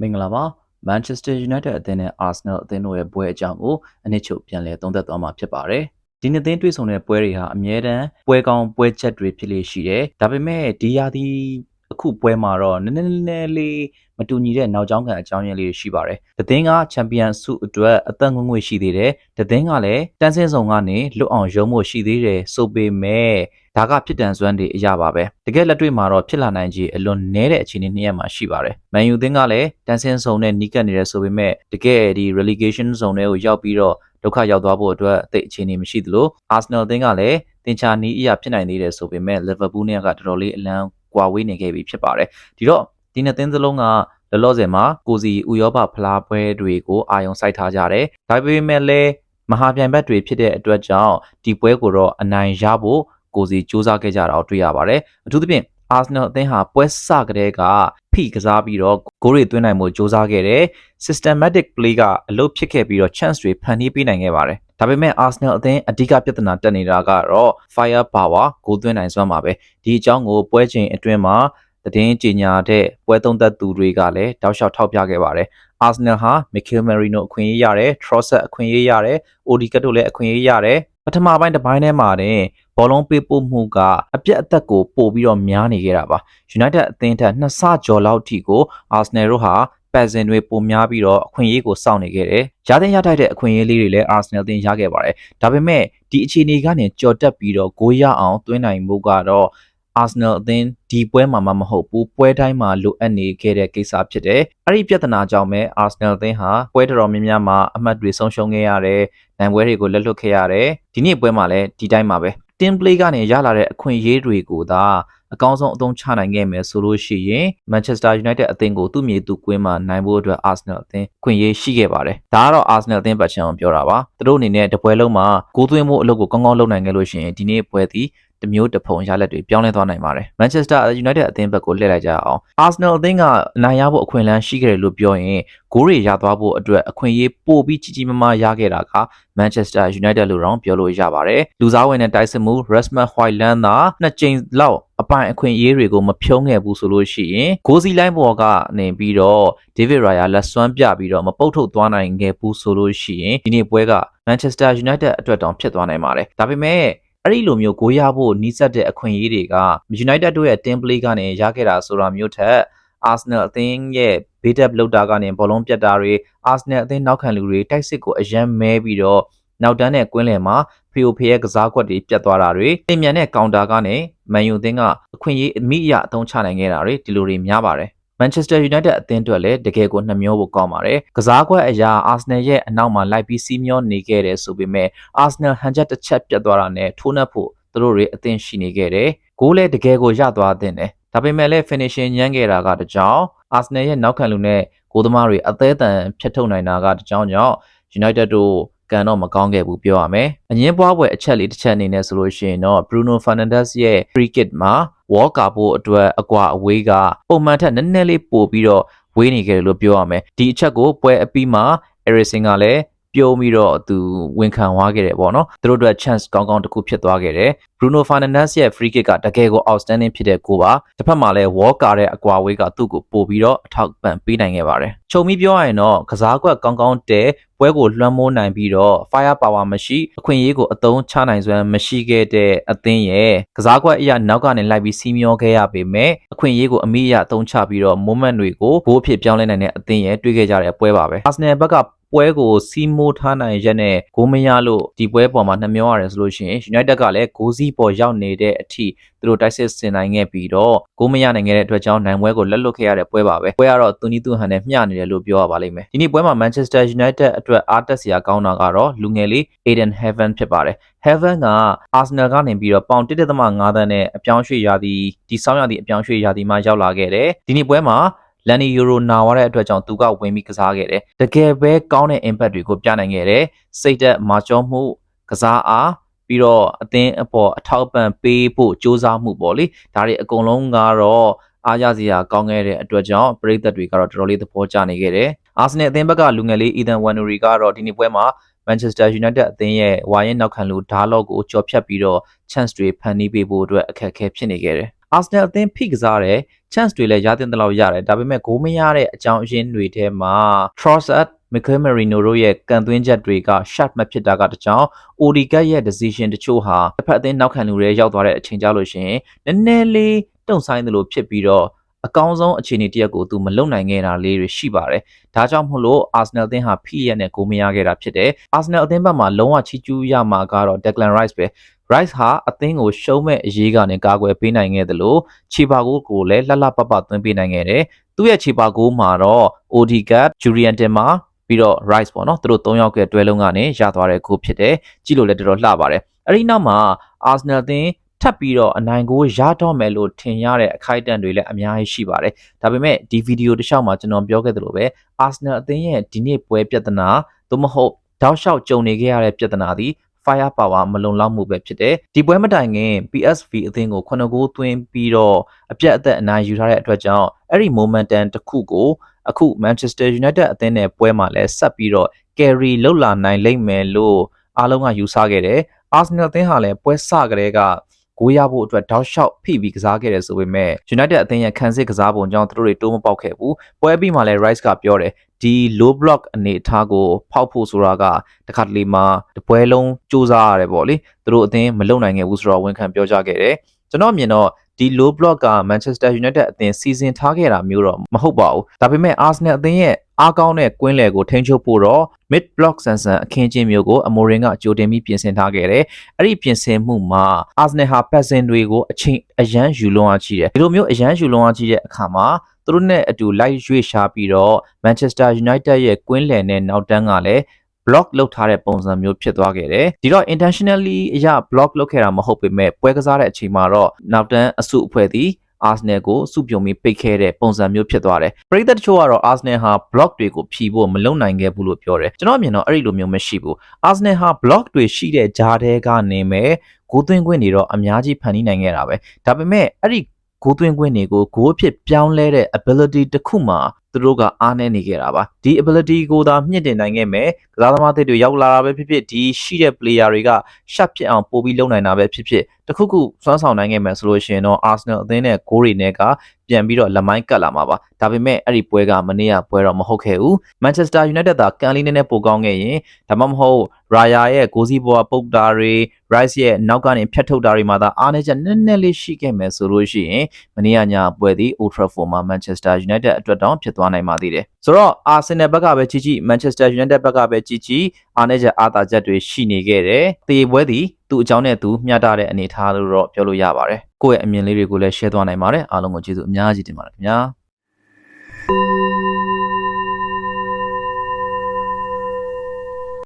မင်္ဂလာပါ Manchester United အသင်းနဲ့ Arsenal အသင်းတို့ရဲ့ပွဲအကြောင်းကိုအနည်းချုပ်ပြန်လည်သုံးသပ်သွားမှာဖြစ်ပါတယ်ဒီနှစ်သိန်းတွေ့ဆုံတဲ့ပွဲတွေဟာအမြဲတမ်းပွဲကောင်းပွဲချက်တွေဖြစ်လေရှိတယ်ဒါပေမဲ့ဒီရာသီအ ခုပွဲမှာတော့နည်းနည်းနည်းလေးမတူညီတဲ့နောက်ကျောင်းကန်အကြောင်းရင်းလေးရှိပါတယ်။တသင်းကချန်ပီယံဆုအတွက်အသက်ငွေ့ငွေ့ရှိသေးတယ်။တသင်းကလည်းတန်းစင်းဆောင်ကနေလွတ်အောင်ရုံးဖို့ရှိသေးတယ်ဆိုပေမဲ့ဒါကဖြစ်တန်စွမ်းတွေအရာပါပဲ။တကယ်လက်တွေ့မှာတော့ဖြစ်လာနိုင်ခြေအလွန်နည်းတဲ့အခြေအနေနှစ်ရက်မှာရှိပါတယ်။မန်ယူသင်းကလည်းတန်းစင်းဆောင်နဲ့နီးကပ်နေတယ်ဆိုပေမဲ့တကယ်ဒီ relegation zone တွေကိုရောက်ပြီးတော့ဒုက္ခရောက်သွားဖို့အတွက်အသိအခြေအနေမရှိသလို Arsenal သင်းကလည်းတင်ချာနီးအရာဖြစ်နိုင်သေးတယ်ဆိုပေမဲ့ Liverpool နဲ့ကတော်တော်လေးအလံ ကွာဝေးနေခဲ့ပြီဖြစ်ပါတယ်ဒီတော့ဒီနှစ်သင်းစလုံးကလောလောဆယ်မှာကိုစီဥရောပဖလားပွဲတွေကိုအာရုံစိုက်ထားကြတယ်ဒါပေမဲ့လည်းမဟာပြိုင်ဘက်တွေဖြစ်တဲ့အတွက်ကြောင့်ဒီပွဲကိုတော့အနိုင်ရဖို့ကိုစီစူးစမ်းခဲ့ကြတာကိုတွေ့ရပါတယ်အထူးသဖြင့် Arsenal အသင်းဟာပွဲစကတည်းကဖိကစားပြီးတော့ဂိုးတွေသွင်းနိုင်မှုစ조사ခဲ့တယ် systematic play ကအလုပ်ဖြစ်ခဲ့ပြီးတော့ chance တွေဖန်တီးပေးနိုင်ခဲ့ပါတယ် ဒါပေမဲ့ Arsenal အသင်းအဓိကပြဿနာတက်နေတာကတော့ fire power ဂိုးသွင်းနိုင်စွမ်းပါပဲဒီအကြောင်းကိုပွဲချိန်အတွင်းမှာသတင်းကြေညာတဲ့ပွဲသုံးသက်သူတွေကလည်းတောက်လျှောက်ထောက်ပြခဲ့ပါတယ်။ Arsenal ဟာ Mikel Merino အခွင့်အရေးရတယ်။ Trossard အခွင့်အရေးရတယ်။ Odegaard တို့လည်းအခွင့်အရေးရတယ်။ပထမပိုင်းတစ်ပိုင်းထဲမှာတင်ဘောလုံးပေးပို့မှုကအပြက်အသက်ကိုပို့ပြီးတော့များနေခဲ့တာပါ။ United အသင်းထက်နှစ်ဆကျော်လောက်ထိကို Arsenal တို့ဟာ ပတ်စင်တွေပုံများပြီးတော့အခွင့်အရေးကိုစောင့်နေခဲ့တယ်။ရတဲ့ရထိုက်တဲ့အခွင့်အရေးလေးတွေလည်း Arsenal အသင်းရခဲ့ပါတယ်။ဒါပေမဲ့ဒီအခြေအနေကနေကြော်တက်ပြီးတော့ဂိုးရအောင်သွင်းနိုင်မှုကတော့ Arsenal အသင်းဒီပွဲမှာမှမဟုတ်ဘူးပွဲတိုင်းမှာလိုအပ်နေခဲ့တဲ့ကိစ္စဖြစ်တယ်။အဲ့ဒီပြဿနာကြောင့်ပဲ Arsenal အသင်းဟာပွဲတော်တော်များများမှာအမှတ်တွေဆုံးရှုံးခဲ့ရတယ်။နိုင်ပွဲတွေကိုလက်လွတ်ခဲ့ရတယ်။ဒီနေ့ပွဲမှာလည်းဒီတိုင်းပါပဲ။ team play ကနေရလာတဲ့အခွင့်အရေးတွေကိုသာ အကောင်းဆုံးအသုံးချနိုင်ခဲ့မယ်ဆိုလို့ရှိရင် Manchester United အသင်းကိုသူ့မြေသူကွင်းမှာနိုင်ဖို့အတွက် Arsenal အသင်းခွင့်ရေးရှိခဲ့ပါတယ်။ဒါကတော့ Arsenal အသင်းပတ်ချံအောင်ပြောတာပါ။သူတို့အနေနဲ့တပွဲလုံးမှာကိုးသွင်းမှုအလုပ်ကိုကောင်းကောင်းလုပ်နိုင်ခဲ့လို့ရှိရင်ဒီနေ့ပွဲသည်တမျိုးတဖုံရလက်တွေပြောင်းလဲသွားနိုင်ပါတယ်။ Manchester United အသင်းဘက်ကိုလှည့်လိုက်ကြအောင်။ Arsenal အသင်းကအနိုင်ရဖို့အခွင့်အလမ်းရှိခဲ့တယ်လို့ပြောရင်ဂိုးတွေရသွားဖို့အတွက်အခွင့်အရေးပိုပြီးကြီးကြီးမားမားရခဲ့တာက Manchester United လို့တောင်ပြောလို့ရပါတယ်။လူစားဝင်တဲ့တိုက်စစ်မှု Rasmus Hojlund သာနှစ်ကြိမ်လောက်အ ပိုင်အခွင့်အရေးတွေကိုမဖြုံးခဲ့ဘူးဆိုလို့ရှိရင်ဂိုးစီလိုင်းပေါ်ကနေပြီးတော့ David Raya လက်စွမ်းပြပြီးတော့မပုတ်ထုတ်သွားနိုင်ခဲ့ဘူးဆိုလို့ရှိရင်ဒီနေ့ပွဲက Manchester United အတွက်တောင်ဖြစ်သွားနိုင်ပါတယ်ဒါပေမဲ့အဲ့ဒီလိုမျိုးဂိုးရဖို့နီးစပ်တဲ့အခွင့်အရေးတွေက United တို့ရဲ့ team play ကနေရခဲ့တာဆိုတာမျိုးထက် Arsenal အသင်းရဲ့ beat up လောက်တာကနေဘောလုံးပြတ်တာတွေ Arsenal အသင်းနောက်ခံလူတွေတိုက်စစ်ကိုအယမ်းမဲပြီးတော့နောက်တန်းနဲ့ကွင်းလယ်မှာဖီယိုဖီရဲ့ကစားကွက်တွေပြတ်သွားတာတွေအင်မြန်တဲ့ကောင်တာကနေ မန်ယူအသင်းကအခွင့်အရေးအမိအယအသုံးချနိုင်ခဲ့တာတွေဒီလိုတွေများပါတယ် Manchester United အသင်းအတွက်လည်းတကယ်ကိုနှမျောဖို့ကောင်းပါတယ်။ကစားကွက်အရာ Arsenal ရဲ့အနောက်မှာလိုက်ပြီးစီးမျောနေခဲ့တယ်ဆိုပေမဲ့ Arsenal ဟန်ချက်တစ်ချက်ပြတ်သွားတာနဲ့ထိုးနှက်ဖို့သူတို့တွေအသင်းရှိနေခဲ့တယ်။ဂိုးလည်းတကယ်ကိုရသွားတဲ့တယ်။ဒါပေမဲ့လည်း finishing ညံ့ခဲ့တာကတကြောင် Arsenal ရဲ့နောက်ခံလူနဲ့ဂိုးသမားတွေအသေးအံဖြတ်ထုတ်နိုင်တာကတကြောင်ကြောင့် United တို့ ကန်တော့မကောင်းခဲ့ဘူးပြောရမယ်။အငင်းပွားပွဲအချက်လေးတစ်ချက်အနေနဲ့ဆိုလို့ရှိရင်တော့ Bruno Fernandes ရဲ့ free kick မှာ wall ကာဖို့အတွက်အကွာအဝေးကပုံမှန်ထက်နည်းနည်းလေးပိုပြီးတော့ဝေးနေခဲ့တယ်လို့ပြောရမယ်။ဒီအချက်ကိုပွဲအပြီးမှာ Eriksen ကလည်း ပြုံးပြီးတော့သူဝန်ခံသွားခဲ့တယ်ပေါ့နော်သူတို့အတွက် chance ကောင်းကောင်းတစ်ခုဖြစ်သွားခဲ့တယ် Bruno Fernandes ရဲ့ free kick ကတကယ်ကို outstanding ဖြစ်တဲ့ကိုပါတစ်ဖက်မှာလည်း wall ကာတဲ့အကွာဝေးကသူ့ကိုပို့ပြီးတော့အထောက်ပံ့ပေးနိုင်ခဲ့ပါတယ်ချုပ်ပြီးပြောရရင်တော့ကစားကွက်ကောင်းကောင်းတဲပွဲကိုလွှမ်းမိုးနိုင်ပြီးတော့ fire power မရှိအခွင့်အရေးကိုအသုံးချနိုင်စွမ်းမရှိခဲ့တဲ့အသင်းရဲ့ကစားကွက်အရာနောက်ကနေလိုက်ပြီးစီးမျောခဲ့ရပေမဲ့အခွင့်အရေးကိုအမိအယအသုံးချပြီးတော့ moment တွေကိုဘိုးအဖြစ်ပြောင်းလဲနိုင်တဲ့အသင်းရဲ့တွေ့ခဲ့ကြတဲ့ပွဲပါပဲ Arsenal ဘက်က ပွဲကိုစီးမိုးထားနိုင်ရက်နဲ့ဂိုးမရလို့ဒီပွဲပေါ်မှာနှမျောရတယ်ဆိုလို့ရှိရင် United ကလည်းဂိုးစီးပေါ်ရောက်နေတဲ့အထိသူတို့တိုက်စစ်ဆင်နိုင်ခဲ့ပြီးတော့ဂိုးမရနိုင်ခဲ့တဲ့အတွက်ကြောင့်နိုင်ပွဲကိုလက်လွတ်ခဲ့ရတဲ့ပွဲပါပဲပွဲကတော့သူနီးသူဟန်နဲ့မျှနေတယ်လို့ပြောရပါလိမ့်မယ်ဒီနေ့ပွဲမှာ Manchester United အတွက်အားတက်စရာကောင်းတာကတော့လူငယ်လေး Aiden Heaven ဖြစ်ပါတယ် Heaven က Arsenal ကနေပြီးတော့ပေါင်1.5သန်းနဲ့အပြောင်းရွှေ့ရာသီဒီဆောင်းရာသီအပြောင်းရွှေ့ရာသီမှာရောက်လာခဲ့တယ်ဒီနေ့ပွဲမှာ လန်နီယူရိုနာဝါတဲ့အတွက်ကြောင့်သူကဝင်ပြီးကစားခဲ့တယ်တကယ်ပဲကောင်းတဲ့ impact တွေကိုပြနိုင်ခဲ့တယ်စိတ်သက်မာကျောမှုကစားအားပြီးတော့အသင်းအပေါ်အထောက်ပံ့ပေးဖို့စ조사မှုပေါ့လေဒါတွေအကုန်လုံးကတော့အားရစရာကောင်းခဲ့တဲ့အတွက်ကြောင့်ပရိသတ်တွေကတော့တော်တော်လေးသဘောကျနေခဲ့တယ်အာဆင်နယ်အသင်းဘက်ကလူငယ်လေး Ethan Wanuri ကတော့ဒီနေ့ပွဲမှာ Manchester United အသင်းရဲ့ဝါရင်နောက်ခံလူဓားလော့ကိုကြော်ဖြတ်ပြီးတော့ chance တွေဖန်တီးပေးဖို့အတွက်အခက်အခဲဖြစ်နေခဲ့တယ် Arsenal အသင်းဖိကစားတဲ့ chance တွေလည်းရတဲ့တလောက်ရတယ်ဒါပေမဲ့ဂိုးမရတဲ့အကြောင်းအရင်းတွေထဲမှာ Trossard Mikel Merino တို့ရဲ့ကန်သွင်းချက်တွေက shot မဖြစ်တာကတကြောင် Odegaard ရဲ့ decision တချို့ဟာတစ်ဖက်အသင်းနောက်ခံလူတွေရောက်သွားတဲ့အချိန်ကြလို့ရှိရင်နည်းနည်းလေးတုံဆိုင်သလိုဖြစ်ပြီးတော့အကောင်းဆုံးအခြေအနေတစ်ရပ်ကိုသူမလုံနိုင်ခဲ့တာလေးတွေရှိပါတယ်။ဒါကြောင့်မို့လို့ Arsenal အသင်းဟာဖိရက်နဲ့ဂိုးမရခဲ့တာဖြစ်တယ်။ Arsenal အသင်းဘက်မှာလုံးဝချီးကျူးရမှာကတော့ Declan Rice ပဲ။ Rice ဟာအသင်းကိုရှုံးမဲ့အရေးကနေကာကွယ်ပေးနိုင်ခဲ့တယ်လို့ခြေပါကိုကိုလည်းလှလှပပသွင်းပေးနိုင်ခဲ့တယ်။သူ့ရဲ့ခြေပါကိုမှာတော့ Odegaard, Julian Timber ပြီးတော့ Rice ပေါ့နော်သူတို့၃ယောက်ကတွဲလုံးကနေရသွားတဲ့ဂိုးဖြစ်တယ်။ကြည့်လို့လည်းတော်တော်လှပါတယ်။အဲ့ဒီနောက်မှာ Arsenal အသင်းထပ်ပြီးတော့အနိုင်ကိုရတော့မယ်လို့ထင်ရတဲ့အခိုက်အတန့်တွေလည်းအများကြီးရှိပါတယ်။ဒါပေမဲ့ဒီဗီဒီယိုတစ်လျှောက်မှာကျွန်တော်ပြောခဲ့သလိုပဲ Arsenal အသင်းရဲ့ဒီနေ့ပွဲပြဿနာသို့မဟုတ်တောက်လျှောက်ကြုံနေခဲ့ရတဲ့ပြဿနာသည် fire power မလုံလောက်မှုပဲဖြစ်တယ်။ဒီပွဲမတိုင်ခင် PSV အသင်းကို9ဂိုးသွင်းပြီးတော့အပြတ်အသက်အနိုင်ယူထားတဲ့အတွက်ကြောင့်အဲ့ဒီ momentum တစ်ခုကိုအခု Manchester United အသင်းနဲ့ပွဲမှာလည်းဆက်ပြီးတော့ carry လောက်လာနိုင်လိမ့်မယ်လို့အားလုံးကယူဆခဲ့တယ်။ Arsenal အသင်းဟာလည်းပွဲစကတည်းက ဂိုးရဖို့အတွက်တောက်လျှောက်ဖိပြီးကစားခဲ့တယ်ဆိုပေမဲ့ United အသင်းရဲ့ခံစစ်ကစားပုံကြောင့်သူတို့တွေတိုးမပေါက်ခဲ့ဘူး။ပွဲပြီးမှလည်း Rice ကပြောတယ်ဒီ low block အနေအထားကိုဖောက်ဖို့ဆိုတာကတခါတလေမှာတပွဲလုံးစူးစမ်းရတယ်ပေါ့လေ။သူတို့အသင်းမလုံနိုင်ခဲ့ဘူးဆိုတော့ဝန်ခံပြောကြခဲ့တယ်။ကျွန်တော်မြင်တော့ဒီ low block က Manchester United အသင်းစီစဉ်ထားခဲ့တာမျိုးတော့မဟုတ်ပါဘူး။ဒါပေမဲ့ Arsenal အသင်းရဲ့ အားကောင်းတဲ့ကွင်းလယ်ကိုထိန်းချုပ်ဖို့တော့ mid block ဆန်ဆန်အခင်းချင်းမျိုးကိုအမိုရင်ကကြိုတင်ပြီးပြင်ဆင်ထားခဲ့တယ်။အဲ့ဒီပြင်ဆင်မှုမှာ Arsenal ဟာပတ်စင်တွေကိုအချိန်အရန်ယူလွန်အားကြီးတယ်။ဒီလိုမျိုးအရန်ယူလွန်အားကြီးတဲ့အခါမှာသူတို့နဲ့အတူလိုက်ရွေ့ရှားပြီးတော့ Manchester United ရဲ့ကွင်းလယ်နဲ့နောက်တန်းကလည်း block လုပ်ထားတဲ့ပုံစံမျိုးဖြစ်သွားခဲ့တယ်ဒီတော့ intentionally အရာ block လုပ်ခဲ့တာမဟုတ်ပေမဲ့ပွဲကစားတဲ့အချိန်မှာတော့နောက်တန်းအစုအဖွဲ့သည် Arsenal ကိုစုပြုံပြီးပိတ်ခဲ့တဲ့ပုံစံမျိုးဖြစ်သွားတယ်ပရိသတ်တချို့ကတော့ Arsenal ဟာ block တွေကိုဖြီးဖို့မလုံနိုင်ခဲ့ဘူးလို့ပြောတယ်ကျွန်တော်အမြင်တော့အဲ့ဒီလိုမျိုးမရှိဘူး Arsenal ဟာ block တွေရှိတဲ့ဂျားတဲကနေမဲ့ဂိုးသွင်းခွင့်တွေတော့အများကြီးဖန်တီးနိုင်ခဲ့တာပဲဒါပေမဲ့အဲ့ဒီဂိုးသွင်းခွင့်တွေကိုဂိုးအဖြစ်ပြောင်းလဲတဲ့ ability တစ်ခုမှသူတို့ကအားနည်းနေခဲ့တာပါဒီ ability ကိုသာမြင့်တင်နိုင်ခဲ့မယ်ကစားသမားတွေရောက်လာတာပဲဖြစ်ဖြစ်ဒီရှိတဲ့ player တွေကရှက်ဖြစ်အောင်ပို့ပြီးလုပ်နိုင်တာပဲဖြစ်ဖြစ်တခုခုစွမ်းဆောင်နိုင်ခဲ့မယ်ဆိုလို့ရှိရင်တော့ Arsenal အသင်းနဲ့ဂိုးတွေနဲ့ကပြန်ပြီးတော့လက်မိုင်းကတ်လာမှာပါဒါပေမဲ့အဲ့ဒီပွဲကမနေ့ကပွဲတော့မဟုတ်ခဲ့ဘူး Manchester United သာကန်လေးနည်းနည်းပိုကောင်းခဲ့ရင်ဒါမှမဟုတ် Raya ရဲ့ဂိုးစီးပေါ်ပုတ်တာတွေ Rice ရဲ့နောက်ကနေဖြတ်ထုတ်တာတွေမှာသာအားနည်းချက်နည်းနည်းလေးရှိခဲ့မယ်ဆိုလို့ရှိရင်မနေ့ကညပွဲသည် Old Trafford မှာ Manchester United အတွက်တောင်ဖြစ်သွားနိုင်ပါသေးတယ်ဆိုတော့ Arsenal ဘက်ကပဲကြီးကြီး Manchester United ဘက်ကပဲကြီးကြီးအားနည်းချက်အားသာချက်တွေရှိနေခဲ့တယ်တေပွဲသည်သူ့အကြောင်းနဲ့သူမျှတတဲ့အနေအထားလို့တော့ပြောလို့ရပါတယ်ကိုယ့်ရဲ့အမြင်လေးတွေကိုလည်း share သွားနိုင်ပါတယ်အားလုံးကိုကျေးဇူးအများကြီးတင်ပါတယ်ခင်ဗျာ